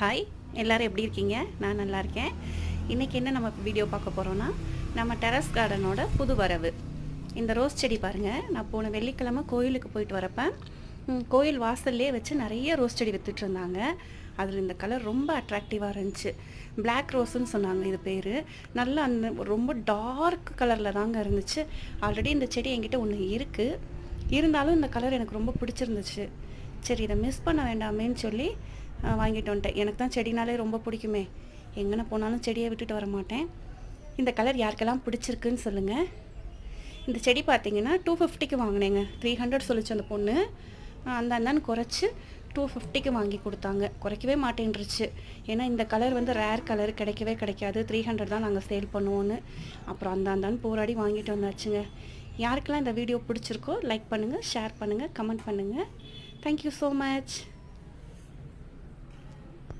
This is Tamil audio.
ஹாய் எல்லோரும் எப்படி இருக்கீங்க? நான் நல்லா இருக்கேன். இன்றைக்கி என்ன நம்ம வீடியோ பார்க்க போகிறோன்னா நம்ம டெரஸ் கார்டனோட புது வரவு. இந்த ரோஸ் செடி பாருங்கள் நான் போன வெள்ளிக்கிழமை கோயிலுக்கு போயிட்டு வரப்ப கோயில் வாசல்லே வச்சு நிறைய ரோஸ் செடி வித்துட்டு இருந்தாங்க. அதில் இந்த கலர் ரொம்ப அட்ராக்டிவாக இருந்துச்சு. பிளாக் ரோஸ்ன்னு சொன்னாங்க இது பேர். நல்லா அந்த ரொம்ப டார்க் கலரில் தாங்க இருந்துச்சு. ஆல்ரெடி இந்த செடி என்கிட்ட ஒன்று இருக்குது இருந்தாலும் இந்த கலர் எனக்கு ரொம்ப பிடிச்சிருந்துச்சு. சரி இதை மிஸ் பண்ண வேண்டாமேன்னு சொல்லி வாங்கிட்டு வந்துட்டேன். எனக்கு தான் செடினாலே ரொம்ப பிடிக்குமே. எங்கன போனாலும் செடியை விட்டுட்டு வர மாட்டேன். இந்த கலர் யாருக்கெல்லாம் பிடிச்சிருக்குன்னு சொல்லுங்கள் இந்த செடி பார்த்தீங்கன்னா டூ ஃபிஃப்டிக்கு வாங்கினேங்க. த்ரீ ஹண்ட்ரட் சொல்லிச்சு அந்த பொண்ணு. அந்த அண்ணன் குறைச்சி டூ ஃபிஃப்டிக்கு வாங்கி கொடுத்தாங்க. குறைக்கவே மாட்டேன்ருச்சு ஏன்னா இந்த கலர் வந்து ரேர் கலர் கிடைக்கவே கிடைக்காது. த்ரீ ஹண்ட்ரட் தான் நாங்கள் சேல் பண்ணுவோன்னு அப்புறம் அந்த அந்தான்னு போராடி வாங்கிட்டு வந்தாச்சுங்க. யாருக்கெல்லாம் இந்த வீடியோ பிடிச்சிருக்கோ லைக் பண்ணுங்கள் ஷேர் பண்ணுங்கள் கமெண்ட் பண்ணுங்கள் தேங்க்யூ ஸோ மச்